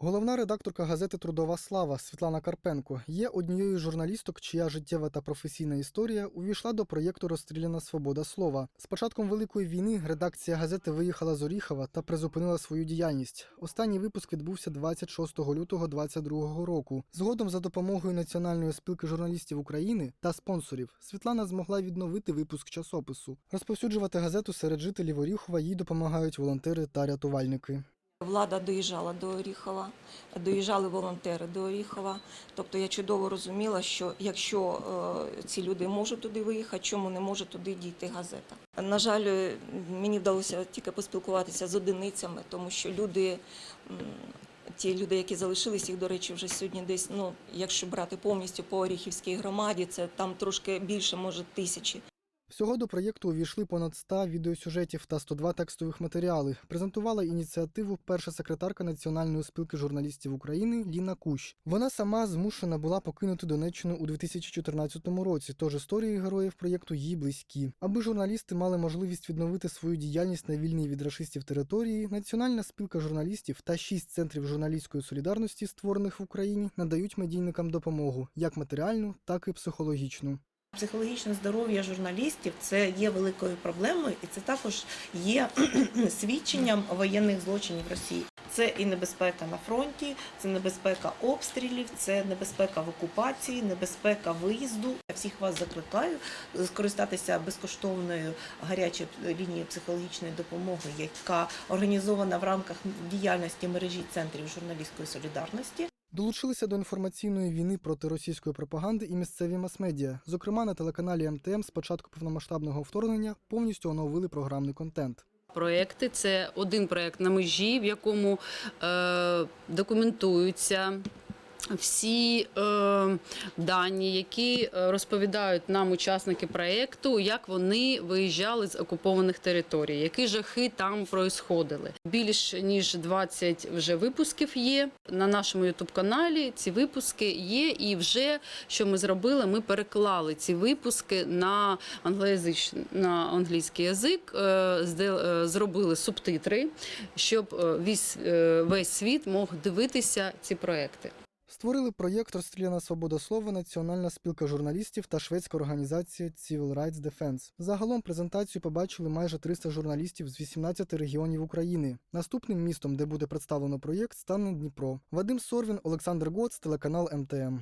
Головна редакторка газети Трудова слава Світлана Карпенко є однією з журналісток, чия життєва та професійна історія увійшла до проєкту Розстріляна свобода слова. З початком великої війни редакція газети виїхала з Оріхова та призупинила свою діяльність. Останній випуск відбувся 26 лютого 2022 року. Згодом, за допомогою Національної спілки журналістів України та спонсорів, Світлана змогла відновити випуск часопису. Розповсюджувати газету серед жителів Оріхова їй допомагають волонтери та рятувальники. Влада доїжджала до Оріхова, доїжджали волонтери до Оріхова. Тобто я чудово розуміла, що якщо е, ці люди можуть туди виїхати, чому не може туди дійти газета. На жаль, е, мені вдалося тільки поспілкуватися з одиницями, тому що люди, ті люди, які залишились, їх, до речі, вже сьогодні десь, ну, якщо брати повністю по Оріхівській громаді, це там трошки більше, може, тисячі. Всього до проєкту увійшли понад 100 відеосюжетів та 102 текстових матеріали. Презентувала ініціативу перша секретарка Національної спілки журналістів України Ліна Кущ. Вона сама змушена була покинути Донеччину у 2014 році, тож історії героїв проєкту їй близькі. Аби журналісти мали можливість відновити свою діяльність на вільній від рашистів території, Національна спілка журналістів та шість центрів журналістської солідарності, створених в Україні, надають медійникам допомогу як матеріальну, так і психологічну. Психологічне здоров'я журналістів це є великою проблемою, і це також є свідченням воєнних злочинів Росії. Це і небезпека на фронті, це небезпека обстрілів, це небезпека в окупації, небезпека виїзду. Я всіх вас закликаю скористатися безкоштовною гарячою лінією психологічної допомоги, яка організована в рамках діяльності мережі центрів журналістської солідарності. Долучилися до інформаційної війни проти російської пропаганди і місцеві мас-медіа. Зокрема, на телеканалі МТМ з початку повномасштабного вторгнення повністю оновили програмний контент. Проекти це один проект на межі, в якому е, документуються. Всі е, дані, які е, розповідають нам учасники проєкту, як вони виїжджали з окупованих територій, які жахи там происходили. Більш ніж 20 вже випусків є на нашому ютуб каналі. Ці випуски є, і вже що ми зробили, ми переклали ці випуски на англоязичний на англійський язик, е, е, зробили субтитри, щоб е, весь, весь світ мог дивитися ці проекти. Створили проєкт Розстріляна свобода слова Національна спілка журналістів та шведська організація Civil Rights Defense. Загалом презентацію побачили майже 300 журналістів з 18 регіонів України. Наступним містом, де буде представлено проєкт, стане Дніпро. Вадим Сорвін, Олександр Гоц, телеканал МТМ.